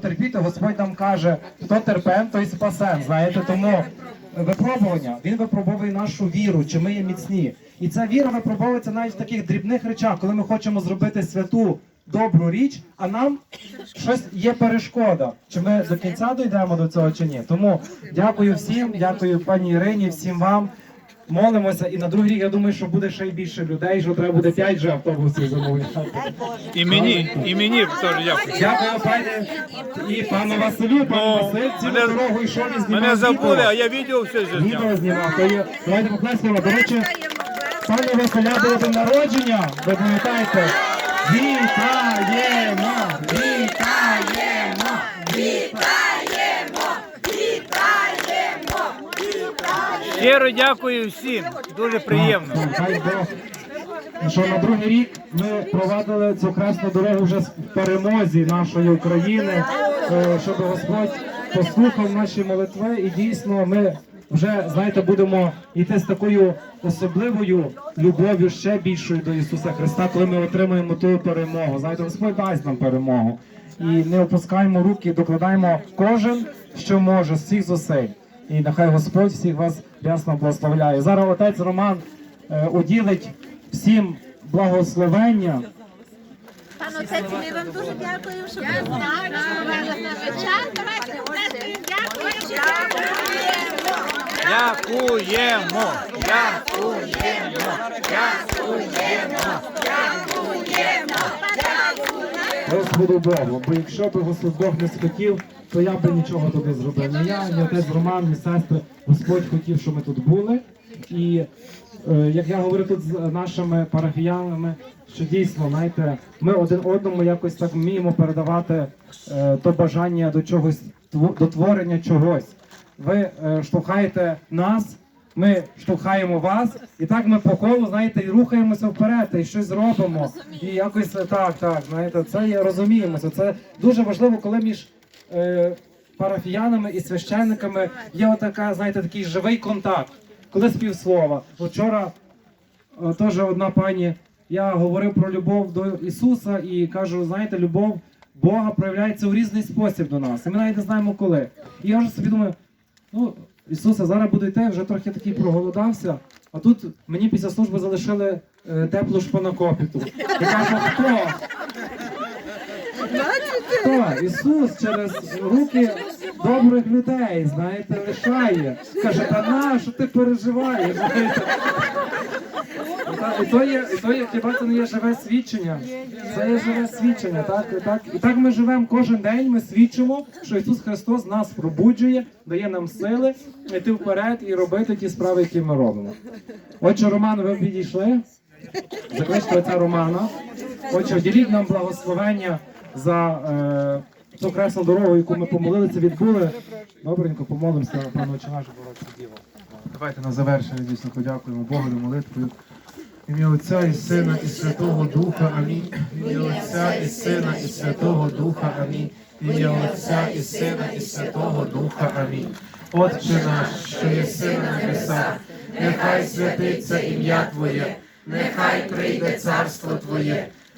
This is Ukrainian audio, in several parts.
терпіти, Господь нам каже, хто терпен, той спасен. Знаєте, тому випробування він випробовує нашу віру, чи ми є міцні. І ця віра випробовується навіть в таких дрібних речах, коли ми хочемо зробити святу добру річ, а нам щось є перешкода. Чи ми до кінця дійдемо до цього чи ні? Тому дякую всім, дякую пані Ірині, всім вам. Молимося, і на другий рік я думаю, що буде ще й більше людей, що треба буде 5 же автобусів замовляти. І мені, і мені теж дякую. Дякую, пані і пану Василю, пану Ну, Василь, цілу дорогу йшов і знімав Мене забули, а я відео все зняв. Відео знімав. То є, давайте поплескаємо. До речі, пані Василя було день народження, ви пам'ятаєте? Вітаємо! Щиро дякую всім. Дуже приємно. Бог. Що на другий рік ми провадили цю красну дорогу вже в перемозі нашої України, е, щоб Господь послухав наші молитви, і дійсно ми вже знаєте будемо йти з такою особливою любов'ю ще більшою до Ісуса Христа, коли ми отримаємо ту перемогу. Знаєте, Господь дасть нам перемогу. І не опускаємо руки, докладаємо кожен, що може з всіх зусиль. І нехай Господь всіх вас рясно благословляє. Зараз отець Роман е, уділить всім благословення. Пан отець, ми вам дуже дякуємо, що ви знали, що ви нас на час. Давайте, Олег, дякуємо. Дякуємо. Дякуємо. Господу Богу. Бо якщо б Господь Бог не схотів, то я би нічого туди зробив. Ні я, ні отець Роман, ні сестри. Господь хотів, щоб ми тут були. І е, як я говорю тут з нашими парафіянами, що дійсно, знаєте, ми один одному якось так вміємо передавати е, то бажання до чогось, до творення чогось. Ви е, штовхаєте нас, ми штовхаємо вас, і так ми по колу, знаєте, і рухаємося вперед, і щось робимо. І якось так, так, знаєте, це є розуміємося. Це дуже важливо, коли між парафіянами і священниками є отака, знаєте, такий живий контакт, коли співслова. Вчора е, теж одна пані, я говорив про любов до Ісуса і кажу, знаєте, любов Бога проявляється у різний спосіб до нас. І ми навіть не знаємо коли. І я вже собі думаю, ну, Ісусе, зараз буду йти, вже трохи такий проголодався. А тут мені після служби залишили е, теплу шпанакопіту. Я кажу, хто? Хто? Ісус через руки добрих людей, знаєте, лишає. Каже, та на, що ти переживаєш? Знаєте? І то є, і то є, хіба це не є живе свідчення. Це є живе свідчення, так? І так, і так ми живемо кожен день, ми свідчимо, що Ісус Христос нас пробуджує, дає нам сили йти вперед і робити ті справи, які ми робимо. Отче, Роман, ви підійшли? Закличте отця Романа. Отче, діліть нам благословення за е, цю кресну дорогу, яку ми помолилися, відбули. Добренько помолимося, пане Отче наш, Богородці Діво. Давайте на завершення дійсно подякуємо Богу молитвою. В ім'я Отця і Сина, і Святого Духа. Амінь. Ім'я Отця і Сина, і Святого Духа. Амінь. Ім'я Отця і Сина, і Святого Духа. Амінь. Отче наш, що єси на небесах, нехай святиться ім'я Твоє, нехай прийде царство Твоє,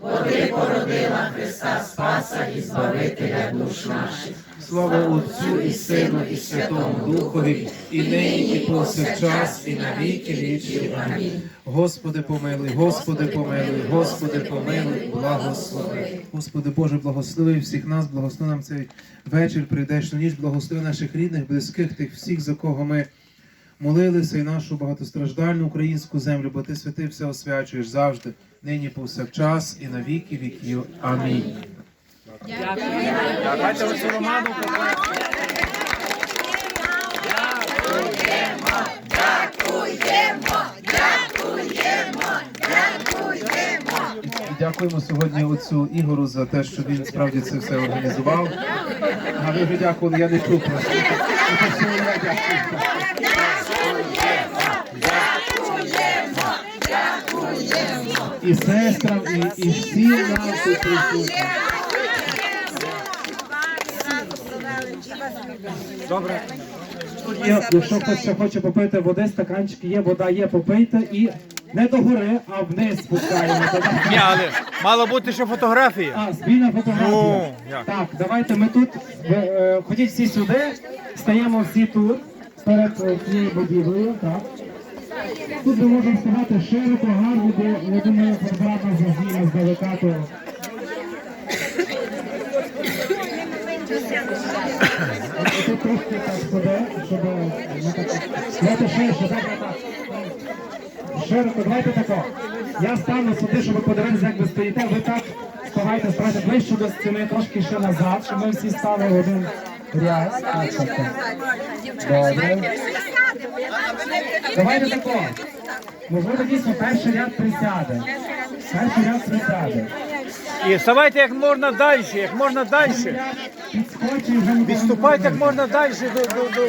бо ти породила Христа Спаса і Збавителя душ наших. Слава Отцю і Сину, і Святому Духові, і нині, і повсякчас, і на віки вічні. Амінь. Господи помилуй, Господи помилуй, Господи помилуй, благослови. Господи Боже, благослови всіх нас, благослови нам цей вечір, прийдешну ніч, благослови наших рідних, близьких, тих всіх, за кого ми молилися, і нашу багатостраждальну українську землю, бо ти святий все освячуєш завжди, нині повсякчас, і на віки віків. Амінь. Дякуємо сьогодні отцю Ігору за те, що він справді це все організував. А ви вже дякували, я не чув І сестрам, і, і всім нам тут присутнім. Добре. Тут є, якщо хтось ще хоче попити води, стаканчики є, вода є, попийте і не до гори, а вниз спускаємо. Ні, але мало бути ще фотографії. А, спільна фотографія. Ну, як? Так, давайте ми тут. Ви, е, ходіть всі сюди, стаємо всі тут, перед е, цією будівлею. Так. Тут ми можемо встигати широко, гарно, бо я думаю, фотограф нас зазніме здалека, то Тут трошки так сюди, щоб ну, так, давайте ширше, так, так, так. Широко, давайте тако. Я стану сюди, щоб ви подивилися, як ви стоїте. Ви так ставайте, ставайте ближче до стіни, трошки ще назад, щоб ми всі стали в один ряд. Так, так, так. Добре. Давайте тако. Можливо, дійсно перший ряд присяде. Перший ряд присяде. І вставайте як можна далі, як можна далі. Підскочить вже не Відступайте як можна далі до, до, до.